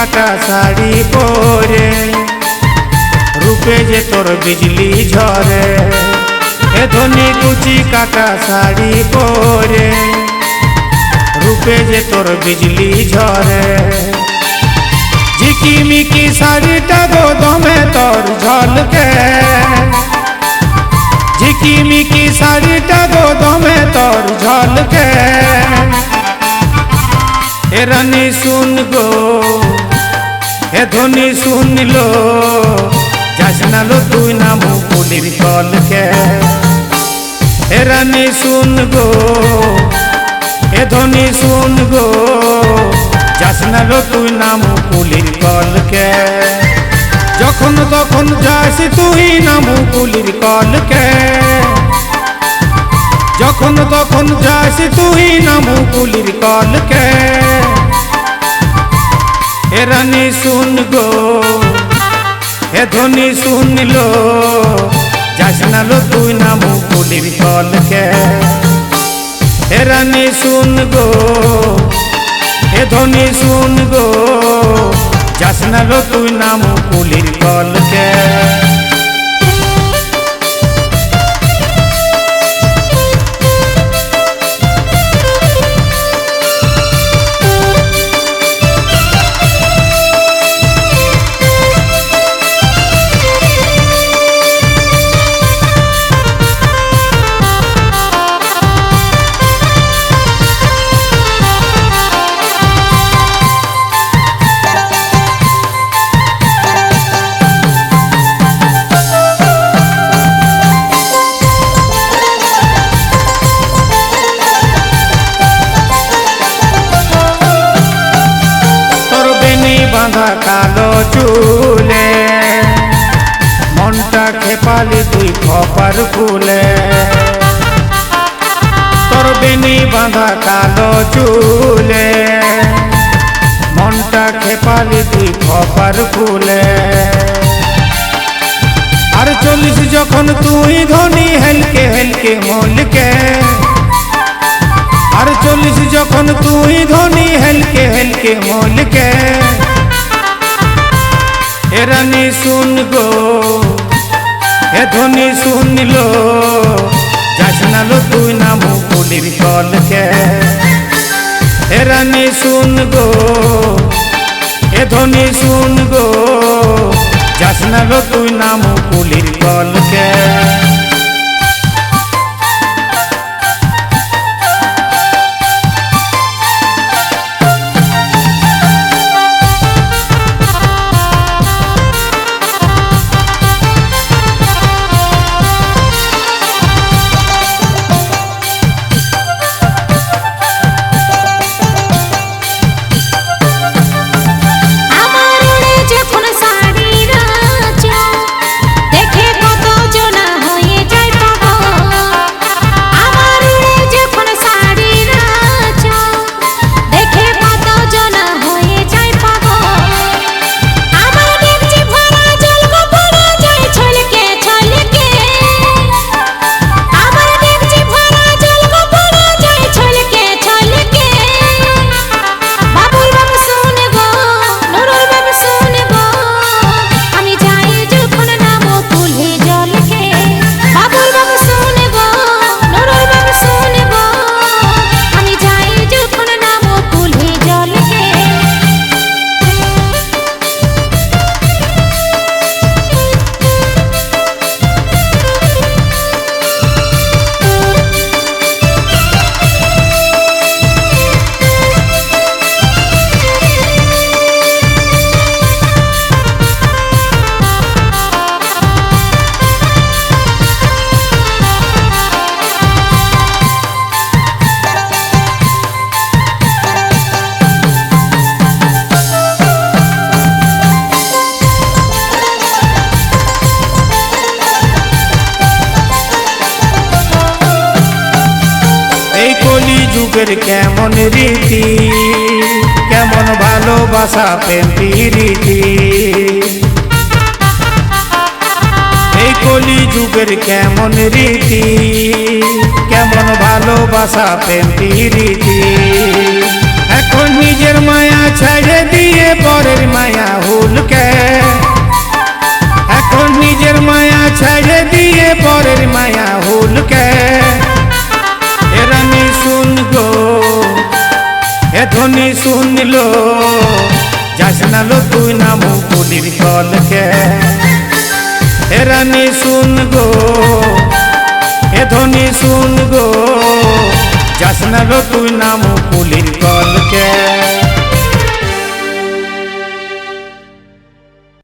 শাড়ি পরে, রূপে যে তোর বিজলি ঝরে, এ ধনি কুচি কাটা শাড়ি পরে, রূপে যে তোর বিজলি ঝরে। ঝিকিমিকি শাড়িটা গো দমে তোর ঝলকে ঝিকিমিকি শাড়িটা গো দমে তোর ঝলকে। এ রানী শুন গো এ ধ্বনি শুনলো যাসনালো তুই না মুকুলির কলকে। এ রানী শুন গো ধ্বনি শুন গো যাসনালো তুই না মুকুলির কলকে। যখন তখন যাস তুই না মুকুলির কলকে। যখন তখন যাস তুই না ধ্বনি শুনিল। যাসনালো তুই না মুকুলির কল এ রানী শুন গো এ ধ্বনি শুন গো যাসনালো তুই না মুকুলির কলকে বাঁধা কালো চুলে। মনটা খেপালি তুই খপার ফুলে। তোর বেনি বাঁধা কালো চুলে। মনটা খেপালি তুই খপার ফুলে। আর চলিস যখন তুই ধনী হেলকে হেলকে মলকে। আর চলিস যখন তুই ধনী হেলকে হেলকে মলকে। এ রানী শুন গো এ ধ্বনি শুনলো যাসনালো তুই না মুকুলির কলকে এ রানী শুন গো এ ধ্বনি শুন গো যাসনালো তুই না মুকুলির কলকে কেমন রীতি, কেমন ভালোবাসা প্রেম রীতি। এই কলি যুগের কেমন রীতি, কেমন ভালোবাসা প্রেম রীতি। এখন নিজের মায়া ছেড়ে দিয়ে পরের মায়া হুলকে এখন নিজের মায়া ছেড়ে দিয়ে পরের মায়া শুনলো। যাস না লো তুই নামু পুলির কলকে। এ রানী শুন গো এ ধনী শুন গো, যাস না লো তুই নামু পুলির কলকে।